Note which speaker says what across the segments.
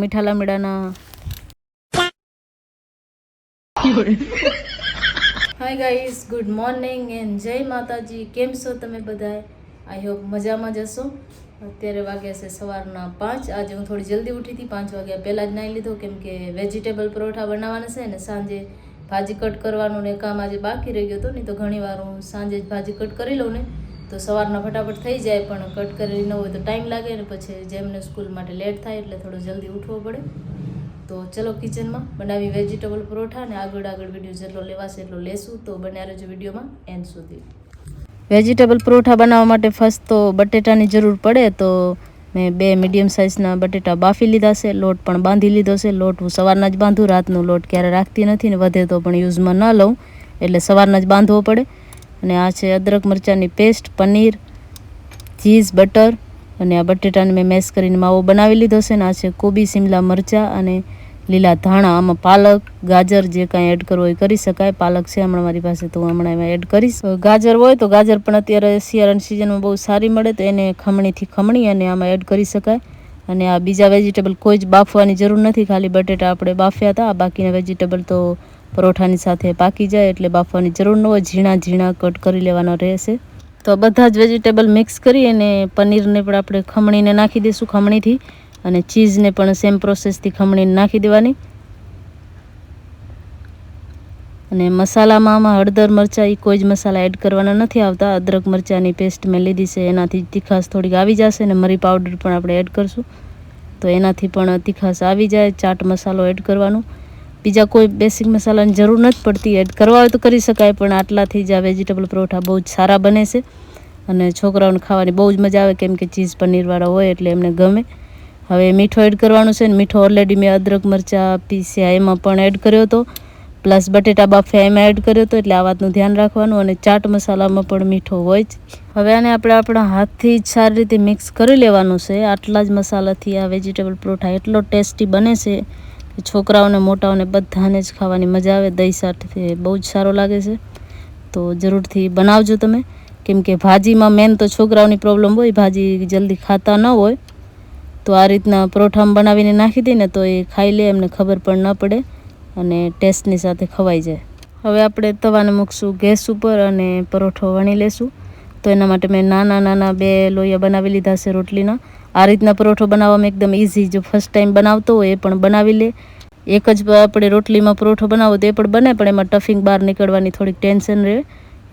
Speaker 1: મીઠા લામડાના hi guys good morning and જય માતાજી. કેમ છો તમે બધા આઈ હોપ મજામાં જશો અત્યારે વાગ્યા છે સવારના પાંચ. આજે હું થોડી જલ્દી ઉઠી હતી. પાંચ વાગ્યા પહેલાં જ નાહી લીધો, કેમ કે વેજીટેબલ પરોઠા બનાવવાના છે ને સાંજે ભાજી કટ કરવાનું ને કામ આજે બાકી રહી ગયો હતો, નહીં તો ઘણી વાર હું સાંજે જ ભાજી કટ કરી લઉં ને. તો સવારના ફટાફટ થઈ જાય, પણ કટ કરેલી ન હોય તો ટાઈમ લાગે ને પછી જેમને સ્કૂલ માટે લેટ થાય એટલે થોડું જલ્દી ઉઠવું પડે. તો ચલો કિચનમાં બનાવી વેજીટેબલ પરોઠા ને આગળ આગળ વીડિયો જેટલો લેવાશે એટલો લેશું. તો બન્યા રહેજો વિડીયોમાં એન્ડ સુધી. વેજીટેબલ પરોઠા બનાવવા માટે ફર્સ્ટ તો બટેટાની જરૂર પડે તો મેં બે મીડિયમ સાઇઝના બટેટા બાફી લીધા છે, લોટ પણ બાંધી લીધો છે. લોટ હું સવારના જ બાંધું, રાતનો લોટ ક્યારે રાખતી નથી ને વધે તો પણ યુઝમાં ન લઉં. એટલે સવારના જ બાંધવો પડે. અને આ છે અદરક મરચાંની પેસ્ટ પનીર ચીઝ બટર અને આ બટેટાને મેં મેશ કરીને માવો બનાવી લીધો છે ને આ છે કોબી સિમલા મરચાં અને લીલા ધાણા, આમાં પાલક, ગાજર જે કાંઈ એડ કરવું હોય કરી શકાય. પાલક છે હમણાં મારી પાસે તો હું હમણાં એમાં એડ કરીશ. ગાજર હોય તો ગાજર પણ અત્યારે શિયાળાની સિઝનમાં બહુ સારી મળે તો એને ખમણીથી ખમણી અને આમાં એડ કરી શકાય. અને આ બીજા વેજીટેબલ કોઈ જ બાફવાની જરૂર નથી. ખાલી બટેટા આપણે બાફ્યા હતા, આ બાકીના વેજીટેબલ તો પરોઠાની સાથે પાકી જાય એટલે બાફવાની જરૂર ન હોય, ઝીણા ઝીણા કટ કરી લેવાના રહેશે. તો બધા જ વેજીટેબલ મિક્સ કરી અને પનીરને પણ આપણે ખમણીને નાખી દઈશું ખમણીથી અને ચીઝને પણ સેમ પ્રોસેસથી ખમણીને નાખી દેવાની. અને મસાલામાં આમાં હળદર મરચાં એ કોઈ જ મસાલા એડ કરવાના નથી આવતા. અદરક મરચાંની પેસ્ટ મેં લીધી છે, એનાથી તીખાશ થોડીક આવી જશે અને મરી પાવડર પણ આપણે એડ કરશું. તો એનાથી પણ તીખાશ આવી જાય, ચાટ મસાલો એડ કરવાનું. બીજા કોઈ બેસિક મસાલાની જરૂર નથી પડતી. એડ કરવા હોય તો કરી શકાય, પણ આટલાથી જ આ વેજીટેબલ પરોઠા બહુ જ સારા બને છે. અને છોકરાઓને ખાવાની બહુ જ મજા આવે, કેમ કે ચીઝ પનીરવાળા હોય એટલે એમને ગમે. હવે મીઠો એડ કરવાનું છે ને, મીઠો ઓલરેડી મેં અદરક, મરચાં, પીસ્યા એમાં પણ એડ કર્યો હતો. પ્લસ બટેટા બાફ્યા એમાં એડ કર્યો હતો, એટલે આ વાતનું ધ્યાન રાખવાનું અને ચાટ મસાલામાં પણ મીઠો હોય જ. હવે આને આપણે આપણા હાથથી જ સારી રીતે મિક્સ કરી લેવાનું છે. આટલા જ મસાલાથી આ વેજીટેબલ પરોઠા એટલો ટેસ્ટી બને છે. છોકરાઓને, મોટાઓને બધાને જ ખાવાની મજા આવે, દહીં સાથે બહુ જ સારો લાગે છે. તો જરૂરથી બનાવજો તમે. કેમ કે ભાજીમાં મેન તો છોકરાઓની પ્રોબ્લેમ હોય, ભાજી જલ્દી ખાતા ન હોય. તો આ રીતના પરોઠામાં બનાવીને નાખી દઈએ ને તો એ ખાઈ લે, એમને ખબર પણ ન પડે અને ટેસ્ટની સાથે ખવાઈ જાય. હવે આપણે તવાને મૂકશું ગેસ ઉપર અને પરોઠો વણી લેશું. તો એના માટે મેં નાના નાના બે લોયા બનાવી લીધા છે રોટલીના. આ રીતના પરોઠો બનાવવામાં એકદમ ઇઝી જો ફર્સ્ટ ટાઈમ બનાવતો હોય એ પણ બનાવી લે. એક જ આપણે રોટલીમાં પરોઠો બનાવો તો એ પણ બને, પણ એમાં ટફિંગ બહાર નીકળવાની થોડીક ટેન્શન રહે.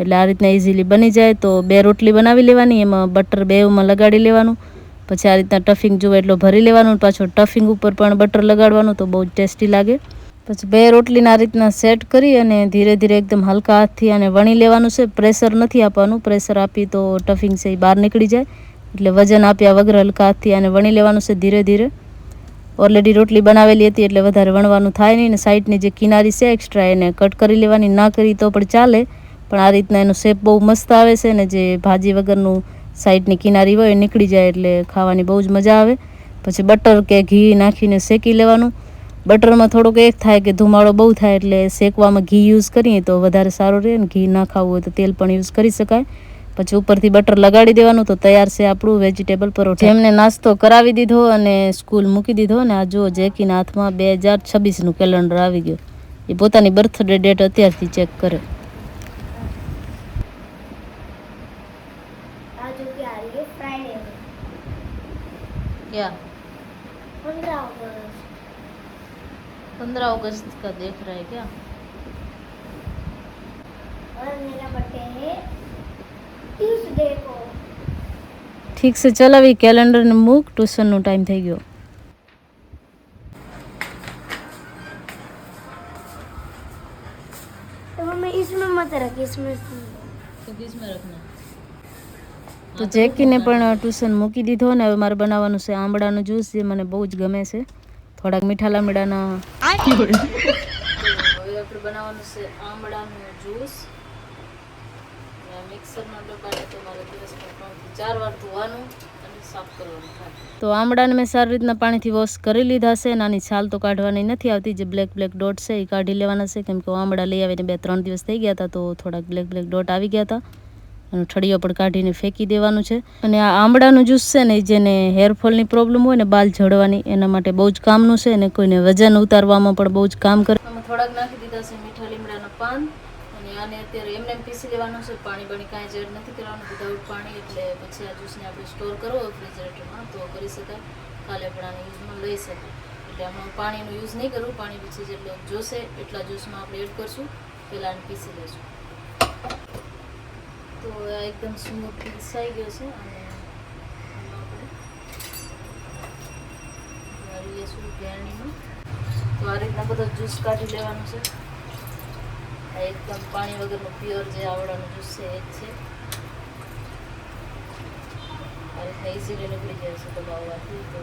Speaker 1: એટલે આ રીતના ઇઝીલી બની જાય તો બે રોટલી બનાવી લેવાની, એમાં બટર બેવમાં લગાડી લેવાનું. પછી આ રીતના ટફિંગ જુઓ એટલો ભરી લેવાનું પાછો ટફિંગ ઉપર પણ બટર લગાડવાનું તો બહુ જ ટેસ્ટી લાગે. પછી બે રોટલીને આ રીતના સેટ કરી અને ધીરે ધીરે એકદમ હલકા હાથથી આને વણી લેવાનું છે. પ્રેશર નથી આપવાનું પ્રેશર આપી તો ટફિંગ છે એ બહાર નીકળી જાય. એટલે વજન આપ્યા વગર હલકા હાથથી આને વણી લેવાનું છે ધીરે ધીરે. ઓલરેડી રોટલી બનાવેલી હતી એટલે વધારે વણવાનું થાય નહીં ને સાઈડની જે કિનારી છે એક્સ્ટ્રા એને કટ કરી લેવાની, ના કરી તો પણ ચાલે. પણ આ રીતના એનો શેપ બહુ મસ્ત આવે છે ને જે ભાજી વગરનું સાઈડની કિનારી હોય નીકળી જાય એટલે ખાવાની બહુ જ મજા આવે. પછી બટર કે ઘી નાખીને શેકી લેવાનું. બટરમાં થોડુંક એક થાય કે ધુમાડો બહુ થાય એટલે શેકવામાં ઘી યુઝ કરીએ તો વધારે સારું રહે ને ઘી ના ખાવું હોય તો તેલ પણ યુઝ કરી શકાય. પછી ઉપરથી બટર લગાડી દેવાનું તો તૈયાર છે આપણું વેજીટેબલ પરોઠા એમને નાસ્તો કરાવી દીધો અને સ્કૂલ મૂકી દીધો ને આ જુઓ જેકીના હાથમાં બે હજાર છવ્વીસનું કેલેન્ડર આવી ગયું એ પોતાની બર્થડે ડેટ અત્યારથી ચેક કરે
Speaker 2: आज की आ रही है फ्राइडे
Speaker 1: क्या
Speaker 2: पंद्रह अगस्त
Speaker 1: पंद्रह अगस्त का देख रहा है क्या
Speaker 2: और मेरा बर्थडे है ट्यूसडे को
Speaker 1: ઠીક છે ચલાવી કેલેન્ડરને મૂક ટ્યુશનનો ટાઈમ થઈ ગયો. તો જેકીને પણ ટ્યુશન મૂકી દીધો ને હવે મારે બનાવવાનું છે આંબળાનું જ્યુસ જે મને બહુ જ ગમે છે. થોડાક મીઠા લામડાના. હવે બનાવવાનું છે આંબળાનું જ્યુસ. ડબ્બાને તો દિવસમાં ચાર વાર ધોવાનું અને સાફ કરવાનું થાય તો આમળાને મેં સારી રીતના પાણીથી વોશ કરી લીધા છે નાની છાલ તો કાઢવાની નથી આવતી જે બ્લેક બ્લેક ડોટ છે એ કાઢી લેવાના છે. કેમ કે આમળા લઈ આવીને બે ત્રણ દિવસ થઈ ગયા હતા તો થોડાક બ્લેક બ્લેક ડોટ આવી ગયા હતા. અને ઠળીઓ પણ કાઢીને ફેંકી દેવાનું છે. અને આ આંબળાનું જ્યુસ છે ને જેને હેરફોલની પ્રોબ્લેમ હોય ને બાલ ઝડવાની એના માટે બહુ જ કામનું છે. અને કોઈને વજન ઉતારવામાં પણ બહુ જ કામ કરે. થોડાક નાખી દીધા છે મીઠા લીમડાના પાન. અને અત્યારે એમને એમ પીસી લેવાનું છે, પાણી બાણી કાંઈ જ એડ નથી કરવાનું વિધાઉટ પાણી, એટલે પછી આ જ્યુસને આપણે સ્ટોર કરવો રેફ્રિજરેટરમાં તો કરી શકાય. કાલે પણ આને યુઝમાં લઈ શકાય. એટલે આમાં પાણીનો યુઝ નહીં કરવું પાણી પછી જેટલો જોશે, એટલા જ્યુસમાં આપણે એડ કરશું, પહેલાં પીસી લઈશું તો એકદમ સ્મૂથ પીસાઈ ગયો છે, અને આપણે લઈશું ગેરણીમાં તો આ રીતના બધો જ્યુસ કાઢી લેવાનો છે. આ એકદમ પાણી વગરનું પ્યોર જે આવડાનું જ્યુસ છે એ જ છે. આ રીતના ઇઝીલી નીકળી જાય છે દબાવવાથી તો.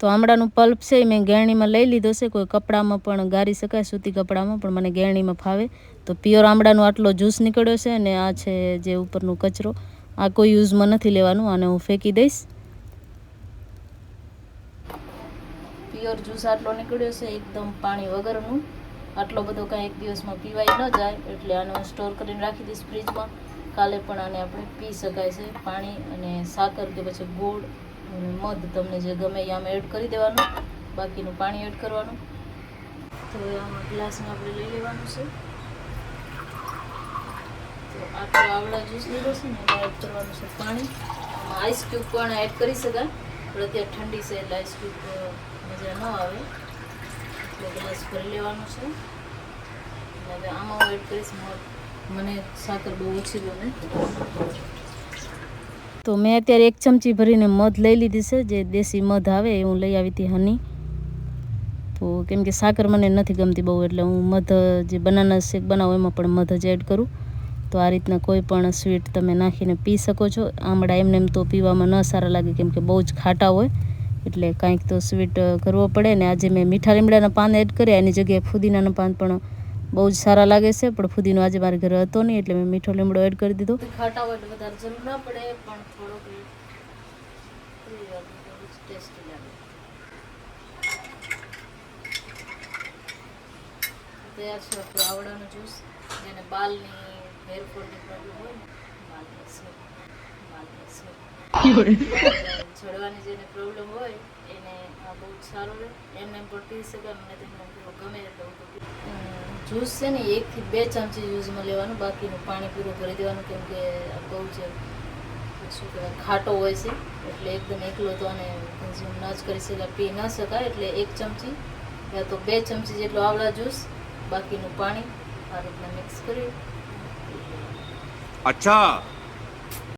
Speaker 1: તો આમળાનું પલ્પ છે એ મેં ગેરણીમાં લઈ લીધો છે. કોઈ કપડામાં પણ ગારી શકાય સૂતી કપડામાં પણ મને ગેરણીમાં ફાવે. તો પ્યોર આમળાનો આટલો જ્યુસ નીકળ્યો છે અને આ છે જે ઉપરનું કચરો. આ કોઈ યુઝમાં નથી લેવાનું આને હું ફેંકી દઈશ. પ્યોર જ્યુસ આટલો નીકળ્યો છે એકદમ પાણી વગરનું. આટલો બધો કાંઈ એક દિવસમાં પીવાય ન જાય, એટલે આને સ્ટોર કરીને રાખી દઈશ ફ્રીજમાં. કાલે પણ આને આપણે પી શકાય છે, પાણી અને સાકર કે પછી ગોળ અને મધ તમને જે ગમે એ આમાં એડ કરી દેવાનું, બાકીનું પાણી એડ કરવાનું. તો આમાં ગ્લાસમાં આપણે લઈ લેવાનું છે. તો આટલો આવડા જ્યુસ લીધો છે ને એડ કરવાનું છે પાણી. આઈસ ક્યુબ પણ એડ કરી શકાય, પણ અત્યારે ઠંડી છે એટલે આઈસ ક્યુબ મજા ન આવે. ગ્લાસ ભરી લેવાનો છે. હવે આમાં એડ કરીશ મને સાકર બહુ ઓછી ગમે. તો મેં અત્યારે એક ચમચી ભરીને મધ લઈ લીધી છે, જે દેશી મધ આવે એ હું લઈ આવી હતી હની. તો કેમ કે સાકર મને નથી ગમતી બહુ, એટલે હું મધ જે બનાના શેક બનાવું એમાં પણ મધ જ એડ કરું. તો આ રીતના કોઈ પણ સ્વીટ તમે નાખીને પી શકો છો. આમળા એમને એમ તો પીવામાં ન સારા લાગે, કેમ કે બહુ જ ખાટા હોય. એટલે કાંઈક તો સ્વીટ કરવો પડે ને. આજે મેં મીઠા લીમડાના પાન એડ કર્યા. એની જગ્યાએ ફુદીનાના પાન પણ બહુ જ સારા લાગે છે પણ ફુદીનો આજે મારા ઘરે હતો નહીં એટલે મેં મીઠો લીમડો એડ કરી દીધો. ખાટા હોય એટલે વધારે જરૂર ના પડે પણ થોડોક ટેસ્ટી લાગે. તૈયાર છે આપણો આવડાનો જ્યુસ જેને બાલની હેરફોલની પ્રોબ્લેમ હોય ને બાલની સ્વેટ બાલની જેને પ્રોબ્લેમ હોય એને આ બહુ જ સારું રહે એમને પણ પી શકાય મને તમને ગમે એટલો જ્યુસ છે ને એકથી બે ચમચી જ્યુસમાં લેવાનું બાકીનું પાણી પૂરું ભરી દેવાનું કેમ કે બહુ જ શું કહેવાય ખાટો હોય છે એટલે એકદમ એકલો તો અને કન્ઝ્યુમ ના જ કરી શકાય પી ન શકાય એટલે એક ચમચી યા તો બે ચમચી જેટલો આવલા જ્યુસ બાકીનું પાણી આ રીતના મિક્સ કરી.
Speaker 3: અચ્છા